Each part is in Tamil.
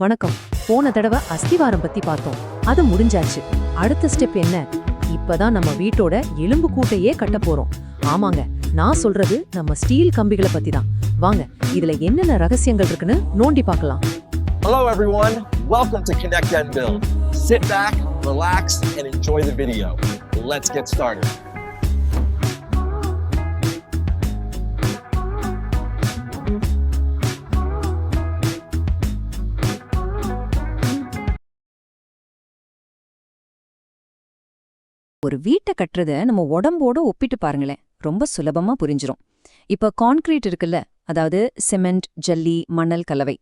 வணக்கம் போன தடவை அஸ்திவாரம் பத்தி பார்த்தோம் அது முடிஞ்சாச்சு அடுத்த ஸ்டெப் என்ன இப்பதான் நம்ம வீட்டோட எலும்பு கூட்டையே கட்ட போறோம் ஆமாங்க நான் சொல்றது நம்ம ஸ்டீல் கம்பிகளை பத்தி தான் வாங்க இதுல என்னென்ன ரகசியங்கள் இருக்குன்னு நோண்டி பார்க்கலாம் Hello, everyone. Welcome to Connect and Build. Sit back, relax, and enjoy the video. Let's get started. ஒரு வீட்டை கட்டுறத நம்ம உடம்போட ஒப்பிட்டு பாருங்களேன். ரொம்ப சுலபமா புரிஞ்சிரும். இப்ப கான்கிரீட் இருக்குல்ல அதாவது சிமெண்ட் ஜல்லி மணல் கலவை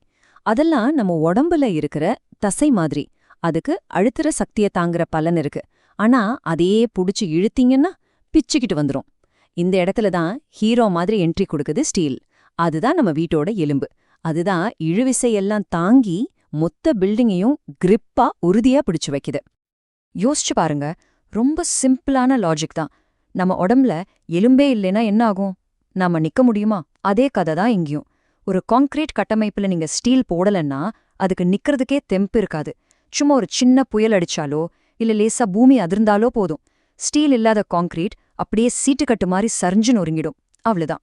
அதெல்லாம் நம்ம உடம்புல இருக்கிற தசை மாதிரி. அதுக்கு அழுத்துற சக்திய தாங்குற பலன் இருக்கு. ஆனா அதையே புடிச்சு இழுத்தீங்கன்னா பிச்சுக்கிட்டு வந்துரும். இந்த இடத்துல தான் ஹீரோ மாதிரி என்ட்ரி கொடுக்குது ஸ்டீல் அதுதான் நம்ம வீட்டோட எலும்பு. அதுதான் இழுவிசையெல்லாம் தாங்கி மொத்த பில்டிங்கையும் கிரிப்பா உறுதியா பிடிச்சு வைக்குது. யோசிச்சு பாருங்க ரொம்ப சிம்பிளான லாஜிக் தான். நம்ம உடம்புல எலும்பே இல்லைன்னா என்ன ஆகும்? நாம நிக்க முடியுமா? அதே கதை தான் இங்கேயும். ஒரு கான்கிரீட் கட்டமைப்புல நீங்க ஸ்டீல் போடலன்னா அதுக்கு நிக்கிறதுக்கே தெம்பு இருக்காது. சும்மா ஒரு சின்ன புயல் அடிச்சாலோ இல்ல லேசா பூமி அதிர்ந்தாலோ போதும். ஸ்டீல் இல்லாத கான்கிரீட் அப்படியே சீட்டுக்கட்டு மாதிரி சரிஞ்சு நொறுங்கிடும். அவ்வளவுதான்.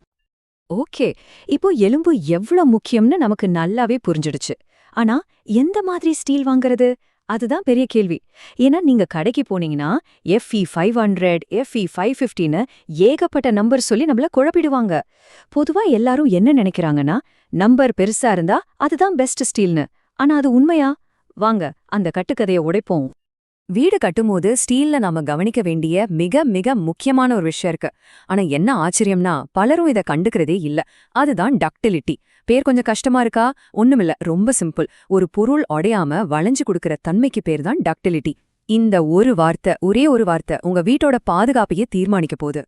ஓகே இப்போ எலும்பு எவ்ளோ முக்கியம்னு நமக்கு நல்லாவே புரிஞ்சிடுச்சு. ஆனா எந்த மாதிரி ஸ்டீல் வாங்குறது? அதுதான் பெரிய கேள்வி. ஏன்னா நீங்க கடைக்கு போனீங்கன்னா FE five hundred FE five ஃபிஃப்டின்னு ஏகப்பட்ட நம்பர் சொல்லி நம்மள குழப்பிடுவாங்க. பொதுவா எல்லாரும் என்ன நினைக்கிறாங்கன்னா நம்பர் பெருசா இருந்தா அதுதான் பெஸ்ட் ஸ்டீல்னு ஆனா அது உண்மையா? வாங்க அந்த கட்டுக்கதைய உடைப்போம். வீடு கட்டும்போது ஸ்டீல்ல நாம கவனிக்க வேண்டிய மிக மிக முக்கியமான ஒரு விஷயம் இருக்கு. ஆனா என்ன ஆச்சரியம்னா பலரும் இத கண்டுக்கிறதே இல்ல. அதுதான் டக்டிலிட்டி. பேர் கொஞ்சம் கஷ்டமா இருக்கா? ஒண்ணுமில்ல ரொம்ப சிம்பிள். ஒரு பொருள் உடையாம வளைஞ்சு கொடுக்கிற தன்மைக்கு பேர் தான் டக்டிலிட்டி. இந்த ஒரு வார்த்தை ஒரே ஒரு வார்த்தை உங்க வீட்டோட பாதுகாப்பையே தீர்மானிக்க போகுது.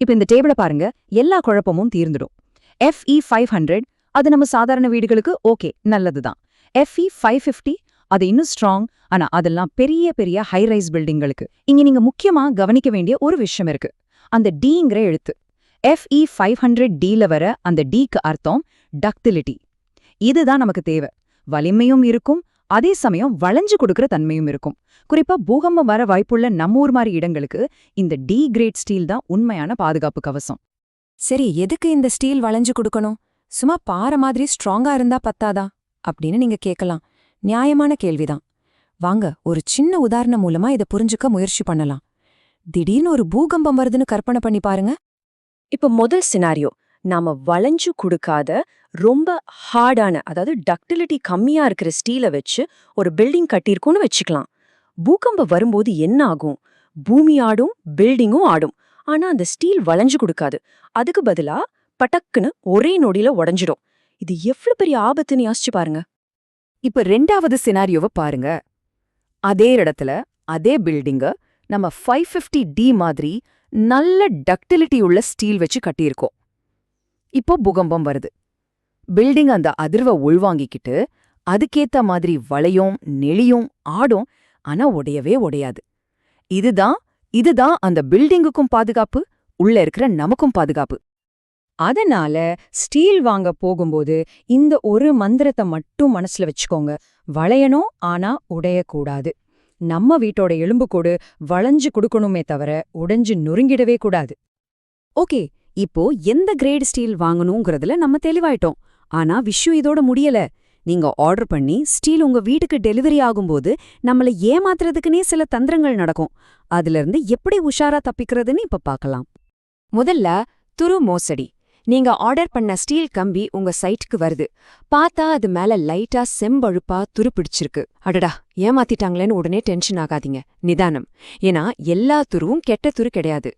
இப்ப இந்த டேபிள பாருங்க. எல்லா குழப்பமும் தீர்ந்துடும். எஃப்இ ஃபைவ் ஹண்ட்ரட் அது நம்ம சாதாரண வீடுகளுக்கு ஓகே நல்லதுதான். எஃப்இ ஃபைவ் ஃபிஃப்டி அது இன்னும் ஸ்ட்ராங் ஆனா அதெல்லாம் பெரிய பெரிய ஹை ரைஸ் பில்டிங்களுக்கு இங்க நீங்க முக்கியமா கவனிக்க வேண்டிய ஒரு விஷயம் இருக்கு. அந்த டிங்கிற எழுத்து. எஃப்இ ஃபைவ் ஹண்ட்ரட் டில வர அந்த டிக்கு அர்த்தம் டக்டிலிட்டி இதுதான் நமக்கு தேவை. வலிமையும் இருக்கும் அதே சமயம் வளைஞ்சு கொடுக்கிற தன்மையும் இருக்கும். குறிப்பா பூகம்பம் வர வாய்ப்புள்ள நம்ம ஊர் மாதிரி இடங்களுக்கு இந்த டி கிரேட் ஸ்டீல் தான் உண்மையான பாதுகாப்பு கவசம். சரி எதுக்கு இந்த ஸ்டீல் வளைஞ்சு கொடுக்கணும்? சும்மா பாறை மாதிரி ஸ்ட்ராங்கா இருந்தா பத்தாதா? அப்படின்னு நீங்க கேட்கலாம் நியாயமான கேள்விதான். வாங்க ஒரு சின்ன உதாரணம் மூலமா இதை புரிஞ்சுக்க முயற்சி பண்ணலாம். திடீர்னு ஒரு பூகம்பம் வருதுன்னு கற்பனை பண்ணி பாருங்க. இப்ப முதல் சினாரியோ நாம வளைஞ்சு கொடுக்காத ரொம்ப ஹார்டான அதாவது டக்டிலிட்டி கம்மியா இருக்கிற ஸ்டீலை வச்சு ஒரு பில்டிங் கட்டியிருக்கோம்னு வச்சுக்கலாம். பூகம்பம் வரும்போது என்ன ஆகும்? பூமி ஆடும் பில்டிங்கும் ஆடும். ஆனா அந்த ஸ்டீல் வளைஞ்சு கொடுக்காது. அதுக்கு பதிலா பட்டக்குன்னு ஒரே நொடியில உடைஞ்சிடும். இது எவ்வளவு பெரிய ஆபத்துன்னு யோசிச்சு பாருங்க. இப்ப ரெண்டாவது சினாரியோவை பாருங்க. அதே இடத்துல அதே பில்டிங்க நம்ம ஃபைவ் ஃபிஃப்டி டி மாதிரி நல்ல டக்டிலிட்டி உள்ள ஸ்டீல் வச்சு கட்டியிருக்கோம். இப்போ பூகம்பம் வருது. பில்டிங் அந்த அதிர்வை உள்வாங்கிக்கிட்டு அதுக்கேத்த மாதிரி வளையும் நெளியும் ஆடும் ஆனா உடையவே உடையாது. இதுதான் இதுதான் அந்த பில்டிங்குக்கும் பாதுகாப்பு உள்ள இருக்கிற நமக்கும் பாதுகாப்பு. அதனால ஸ்டீல் வாங்க போகும்போது இந்த ஒரு மந்திரத்தை மட்டும் மனசுல வச்சுக்கோங்க. வளையணும் ஆனா உடையக்கூடாது. நம்ம வீட்டோட எலும்புக்கூடு வளைஞ்சு கொடுக்கணுமே தவிர உடைஞ்சு நொறுங்கிடவே கூடாது. ஓகே இப்போ எந்த கிரேட் ஸ்டீல் வாங்கணுங்கிறதுல நம்ம தெளிவாயிட்டோம். ஆனா விஷயம் இதோட முடியல. நீங்க ஆர்டர் பண்ணி ஸ்டீல் உங்க வீட்டுக்கு டெலிவரி ஆகும்போது நம்மள ஏமாத்துறதுக்குனே சில தந்திரங்கள் நடக்கும். அதுல இருந்து எப்படி உஷாரா தப்பிக்கிறதுன்னு இப்ப பார்க்கலாம். முதல்ல துரு மோசடி. நீங்க ஆர்டர் பண்ண ஸ்டீல் கம்பி உங்க சைட்டுக்கு வருது. பார்த்தா அது மேல லைட்டா செம்பழுப்பா துரு பிடிச்சிருக்கு அடடா ஏமாத்திட்டாங்களேன்னு உடனே டென்ஷன் ஆகாதீங்க. நிதானம். ஏன்னா எல்லா துருவும் கெட்ட துரு கிடையாது.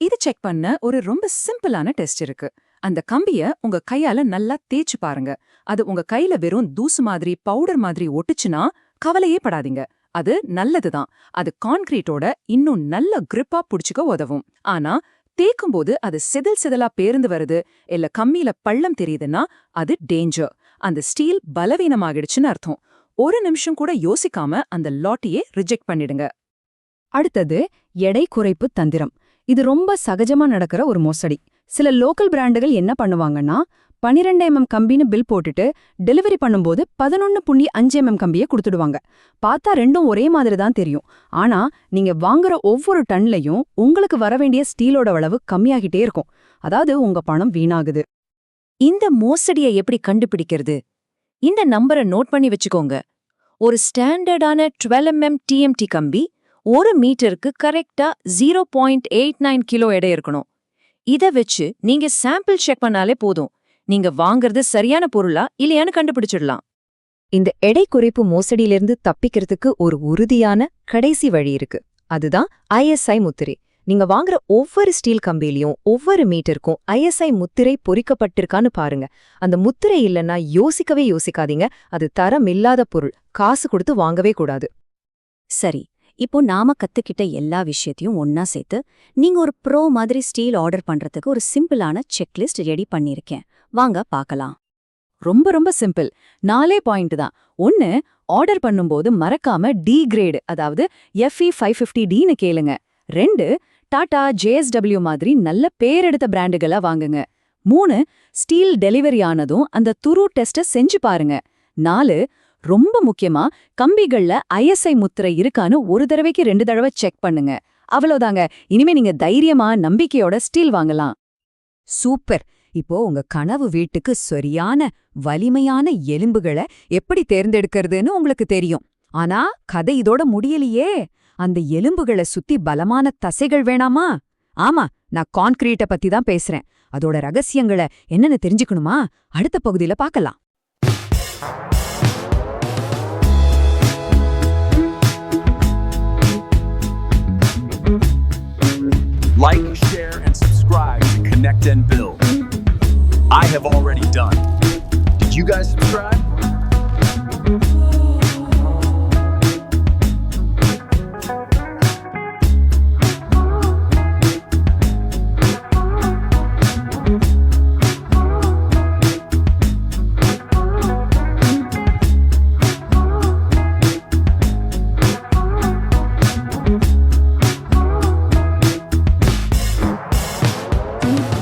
இது செக் பண்ண ஒரு ரொம்ப சிம்பிளான டெஸ்ட் இருக்கு. அந்த கம்பிய உங்க கையால நல்லா தேய்ச்சு பாருங்க. அது உங்க கையில வெறும் தூசு மாதிரி பவுடர் மாதிரி ஒட்டுச்சுன்னா கவலையே படாதீங்க. அது நல்லதுதான். அது கான்கிரீட்டோட இன்னும் நல்ல கிரிப்பா புடிச்சுக்க உதவும். ஆனா தேய்க்கும்போது அது சிதல் சிதலா பேருந்து வருது இல்ல கம்மியில பள்ளம் தெரியுதுன்னா அது டேஞ்சர் அந்த ஸ்டீல் பலவீனமாகிடுச்சுன்னு அர்த்தம். ஒரு நிமிஷம் கூட யோசிக்காம அந்த லாட்டியே ரிஜெக்ட் பண்ணிடுங்க. அடுத்தது எடை குறைப்பு தந்திரம். இது ரொம்ப சகஜமா நடக்கிற ஒரு மோசடி. சில லோக்கல் பிராண்டுகள் என்ன பண்ணுவாங்கன்னா பனிரெண்டு எம்எம் கம்பின்னு பில் போட்டுட்டு டெலிவரி பண்ணும்போது பதினொன்னு புள்ளி அஞ்சு எம்எம் கம்பியை கொடுத்துடுவாங்க. பார்த்தா ரெண்டும் ஒரே மாதிரி தான் தெரியும். ஆனா நீங்க வாங்குற ஒவ்வொரு டன்லையும் உங்களுக்கு வர வேண்டிய ஸ்டீலோட அளவு கம்மியாகிட்டே இருக்கும். அதாவது உங்க பணம் வீணாகுது. இந்த மோசடியை எப்படி கண்டுபிடிக்கிறது? இந்த நம்பரை நோட் பண்ணி வச்சுக்கோங்க. ஒரு ஸ்டாண்டர்டான டுவெல் எம்எம் டிஎம்டி கம்பி ஒரு மீட்டருக்கு கரெக்டா zero point eight nine kilo எடை இருக்கணும். இத வச்சு நீங்க சாம்பிள் செக் பண்ணாலே போதும். நீங்க வாங்குறது சரியான பொருளா இல்லையான்னு கண்டுபிடிச்சிடலாம். இந்த எடை குறைப்பு மோசடியிலிருந்து தப்பிக்கிறதுக்கு ஒரு உறுதியான கடைசி வழி இருக்கு. அதுதான் ஐஎஸ்ஐ முத்திரை. நீங்க வாங்குற ஒவ்வொரு ஸ்டீல் கம்பியிலையும் ஒவ்வொரு மீட்டருக்கும் ஐஎஸ்ஐ முத்திரை பொறிக்கப்பட்டிருக்கான்னு பாருங்க. அந்த முத்திரை இல்லைன்னா யோசிக்கவே யோசிக்காதீங்க. அது தரம் இல்லாத பொருள். காசு கொடுத்து வாங்கவே கூடாது. சரி. இப்போ நாம கத்துக்கிட்ட எல்லா விஷயத்தையும் ஒன்னா சேர்த்து நீங்க ஒரு ப்ரோ மாதிரி ஸ்டீல் ஆர்டர் பண்றதுக்கு ஒரு சிம்பிளான செக்லிஸ்ட் ரெடி பண்ணிருக்கேன். வாங்க பார்க்கலாம். ரொம்ப ரொம்ப சிம்பிள். நாலே பாயிண்ட் தான். ஒன்னு ஆர்டர் பண்ணும்போது மறக்காம டி கிரேடு அதாவது எஃப்இ ஃபைவ் ஃபிஃப்டி டின்னு கேளுங்க. ரெண்டு டாடா ஜேஎஸ்டபிள்யூ மாதிரி நல்ல பேரெடுத்த பிராண்டுகளா வாங்குங்க. மூணு ஸ்டீல் டெலிவரி ஆனதும் அந்த துரு டெஸ்ட செஞ்சு பாருங்க. நாலு ரொம்ப முக்கியமா கம்பிகள்ல ஐஎஸ்ஐ முத்திரை இருக்கான்னு ஒரு தடவைக்கு ரெண்டு தடவை செக் பண்ணுங்க. அவ்வளவுதாங்க. இனிமே நீங்க தைரியமா நம்பிக்கையோட ஸ்டீல் வாங்கலாம். சூப்பர். இப்போ உங்க கனவு வீட்டுக்கு சரியான வலிமையான எலும்புகளை எப்படி தேர்ந்தெடுக்கிறதுன்னு உங்களுக்கு தெரியும். ஆனா கதை இதோட முடியலையே. அந்த எலும்புகளை சுத்தி பலமான தசைகள் வேணாமா? ஆமா நான் கான்கிரீட்டை பத்தி தான் பேசுறேன். அதோட ரகசியங்களை என்னென்னு தெரிஞ்சுக்கணுமா? அடுத்த பகுதியில பார்க்கலாம். Like, share, and subscribe to Connect and Build. I have already done. Did you guys subscribe?